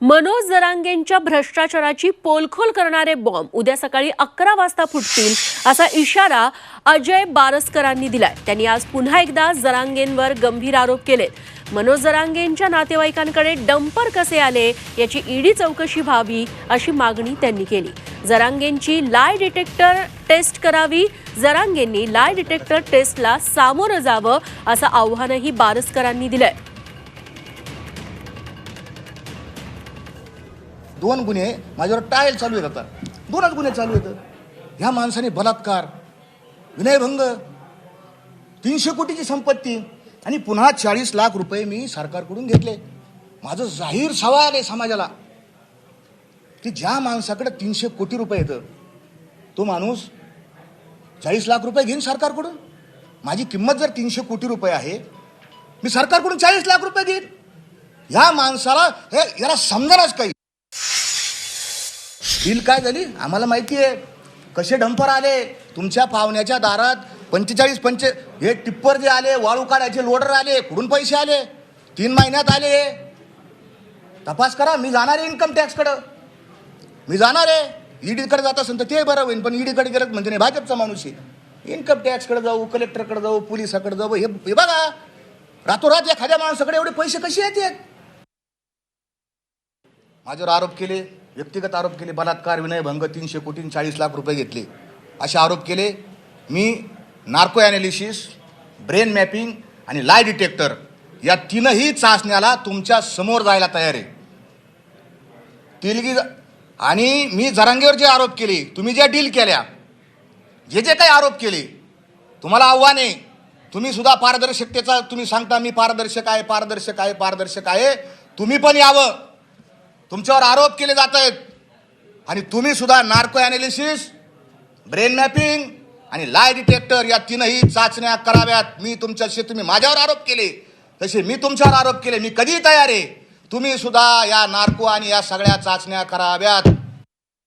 मनोज जरांगेंच्या भ्रष्टाचाराची पोलखोल करणारे बॉम्ब उद्या सकाळी अकरा वाजता फुटतील असा इशारा अजय बारसकरांनी दिलाय. त्यांनी आज पुन्हा एकदा जरांगेंवर गंभीर आरोप केलेत. मनोज जरांगेंच्या नातेवाईकांकडे डंपर कसे आले याची ईडी चौकशी व्हावी अशी मागणी त्यांनी केली. जरांगेंची लाय डिटेक्टर टेस्ट करावी जरांगेंनी लाय डिटेक्टर टेस्टला सामोरं जावं असं आव्हानही बारसकरांनी दिलंय. दोन गुन्हे माझ्यावर टायल चालू आहेत आता. दोनच गुन्हे चालू आहेत. ह्या माणसाने बलात्कार विनयभंग तीनशे कोटीची संपत्ती आणि पुन्हा चाळीस लाख रुपये मी सरकारकडून घेतले. माझं जाहीर सवाल आहे समाजाला की ज्या माणसाकडे तीनशे कोटी रुपये येतं तो माणूस चाळीस लाख रुपये घेईन सरकारकडून? माझी किंमत जर तीनशे कोटी रुपये आहे मी सरकारकडून चाळीस लाख रुपये घेईन? ह्या माणसाला हे याला समजणारच काही. डील काय झाली? आम्हाला माहिती आहे. कसे डंपर आले? तुमच्या पाहुण्याच्या दारात पंचेचाळीस पंचे हे टिप्पर जे आले वाळू काढायचे लोडर आले कुठून पैसे आले? तीन महिन्यात आले तपास करा मी जाणार आहे इन्कम टॅक्सकडं मी जाणार आहे. ईडीकडे जात असेल तर ते बरं होईल पण ईडीकडे गेलं म्हणजे नाही भाजपचा माणूस आहे. इन्कम टॅक्सकडे जाऊ कलेक्टरकडे जाऊ पोलिसाकडे जाऊ हे हे बघा. रातोरात एखाद्या माणसाकडे एवढे पैसे कसे येतात? माझ्यावर आरोप केले. व्यक्तिगत आरोप केले बलात्कार विनयभंग तीनशे कोटी चाळीस लाख रुपये घेतले. असे आरोप केले. मी नार्को ॲनालिसिस ब्रेन मॅपिंग आणि लाय डिटेक्टर या तीनही चाचण्याला तुमच्यासमोर जायला तयार आहे. तिलगी आणि मी जरांगेवर जे आरोप केले तुम्ही ज्या डील केल्या जे जे काही आरोप केले तुम्हाला आव्हान आहे. तुम्ही सुद्धा पारदर्शकतेचा तुम्ही सांगता मी पारदर्शक आहे पारदर्शक आहे पारदर्शक आहे. तुम्ही पण यावं. तुमच्यावर आरोप केले जात आहेत. आणि तुम्ही सुद्धा नार्को ॲनालिसिस ब्रेन मॅपिंग आणि लाय डिटेक्टर या तीनही चाचण्या कराव्यात. मी तुमच्याशी तुम्ही माझ्यावर आरोप केले. तसे मी तुमच्यावर आरोप केले. मी कधीही तयार आहे. तुम्ही सुद्धा या नार्को आणि या सगळ्या चाचण्या कराव्यात.